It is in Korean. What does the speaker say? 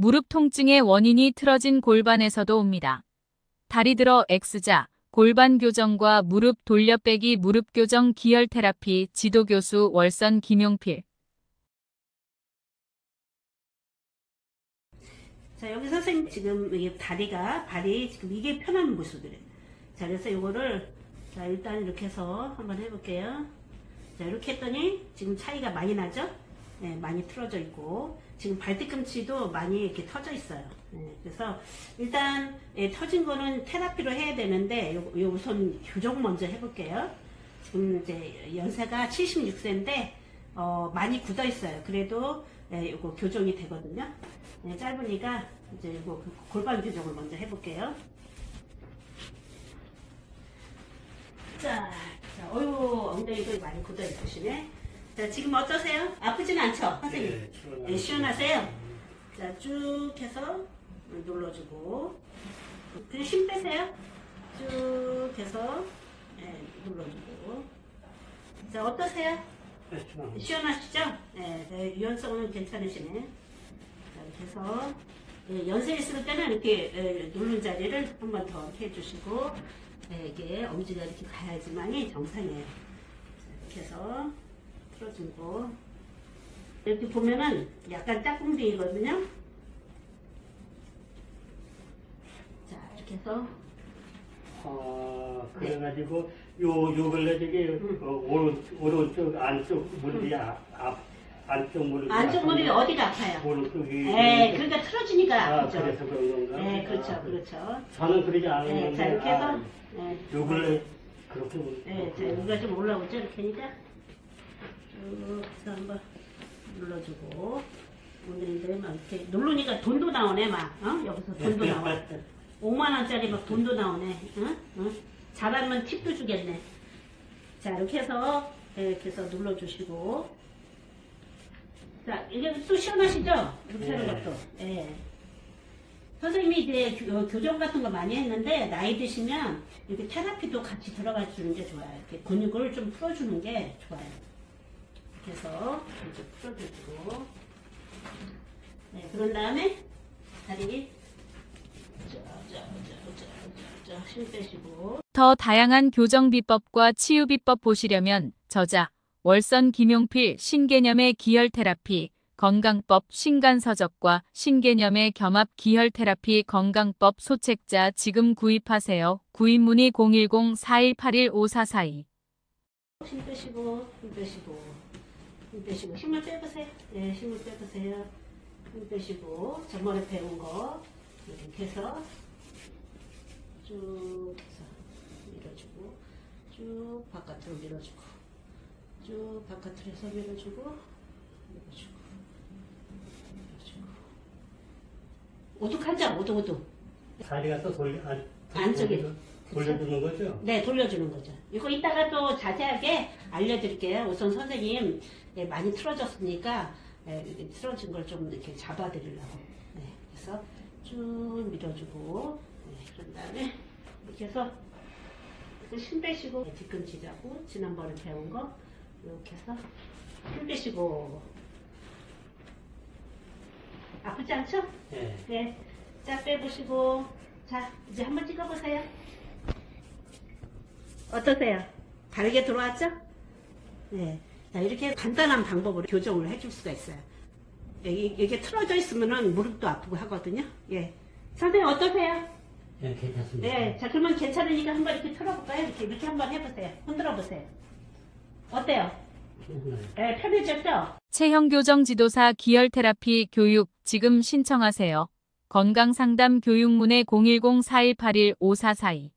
무릎 통증의 원인이 틀어진 골반에서도 옵니다. 다리 들어 X자, 골반 교정과 무릎 돌려빼기 무릎 교정 기혈 테라피 지도교수 월선 김용필. 자, 여기 선생님 지금 이 다리가, 발이 지금 이게 편한 모습이래요. 자, 그래서 이거를, 자, 일단 이렇게 해서 한번 해볼게요. 자, 이렇게 했더니 지금 차이가 많이 나죠? 네, 많이 틀어져 있고, 지금 발뒤꿈치도 많이 이렇게 터져 있어요. 네, 그래서 일단 예, 터진 거는 테라피로 해야 되는데, 요, 요 우선 교정 먼저 해볼게요. 지금 이제 연세가 76세인데, 어, 많이 굳어 있어요. 그래도 예, 이거 교정이 되거든요. 네, 짧으니까 이제 이거 그 골반 교정을 먼저 해볼게요. 자, 자, 어유 엉덩이도 많이 굳어 있으시네. 자, 지금 어떠세요? 아프진 않죠, 선생님? 네, 시원하세요? 자, 쭉 해서 눌러주고, 그냥 힘 빼세요. 쭉 해서 네, 눌러주고. 자, 어떠세요? 시원하시죠? 네, 네, 유연성은 괜찮으시네. 자, 이렇게 해서 예, 연세 있을 때는 이렇게 예, 누른 자리를 한 번 더 이렇게 해주시고 예, 이게 엄지가 이렇게 가야지만이 정상이에요. 자, 이렇게 해서 풀어주고 이렇게 보면은 약간 짝꿍댕이거든요. 자, 이렇게 해서 아, 그래가지고 요, 요 근래 저기 음. 어, 오른, 오른쪽 안쪽 무릎이 아, 앞, 안쪽 무릎이 안쪽 무릎이 어디가 아파요? 오른쪽이 네, 그러니까 틀어지니까 아, 아프죠. 그래서 그런 건가? 네, 그렇죠, 아, 그렇죠. 저는 그러지 네, 않았는데 자 이렇게 해서 아, 네. 요 근래 그렇게 네, 자 여기가 좀 올라오죠 이렇게니까 쭉 해서 한번 눌러주고 오늘인데 막 이렇게 누르니까 돈도 나오네 막 어? 여기서 돈도 나와 5만 원짜리 막 돈도 나오네 응? 응? 잘하면 팁도 주겠네 자 이렇게 해서 네, 이렇게 해서 눌러주시고 자 이게 또 시원하시죠 이렇게 하는 네. 것도 예. 선생님이 이제 교- 교정 같은 거 많이 했는데 나이 드시면 이렇게 테라피도 같이 들어가 주는 게 좋아요. 이렇게 근육을 좀 풀어주는 게 좋아요. 해서 이렇게 풀어주고. 네 그런 다음에 다리 저저저저저힘 빼시고. 더 다양한 교정 비법과 치유 비법 보시려면 저자 월선 김용필 신개념의 기혈 테라피 건강법 신간서적과 신개념의 겸합 기혈 테라피 건강법 소책자 지금 구입하세요. 구입 문의 010-4181-5442 힘 빼시고 힘 빼시고 힘 빼시고 힘을 빼보세요. 네 힘을 빼보세요. 힘 빼시고 저번에 배운 거 이렇게 해서 쭉 해서 밀어주고 쭉 바깥으로 밀어주고 쭉 바깥으로 해서 밀어주고 밀어주고 밀어주고 오죽하죠 오죽오죽 다리가 또 돌려 안, 안쪽에. 돌려주는 거죠? 네, 돌려주는 거죠. 이거 이따가 또 자세하게 알려드릴게요. 우선 선생님 예, 많이 틀어졌으니까 예, 이렇게 틀어진 걸 좀 이렇게 잡아드리려고. 네, 그래서 쭉 밀어주고, 네, 그런 다음에 이렇게 해서 힘 빼시고 네, 뒤꿈치 잡고 지난번에 배운 거 이렇게 해서 힘 빼시고 아프지 않죠? 네. 네. 자, 빼보시고. 자, 이제 한번 찍어보세요. 어떠세요? 다르게 들어왔죠? 네. 자, 이렇게 간단한 방법으로 교정을 해줄 수가 있어요. 여기, 이게 틀어져 있으면은 무릎도 아프고 하거든요. 예. 선생님, 어떠세요? 네, 괜찮습니다. 네. 자, 그러면 괜찮으니까 한번 이렇게 틀어볼까요? 이렇게, 이렇게 한번 해보세요. 흔들어 보세요. 어때요? 네. 네, 편해졌죠? 체형 교정 지도사 기혈 테라피 교육 지금 신청하세요. 건강 상담 교육 문의 010-4181-5442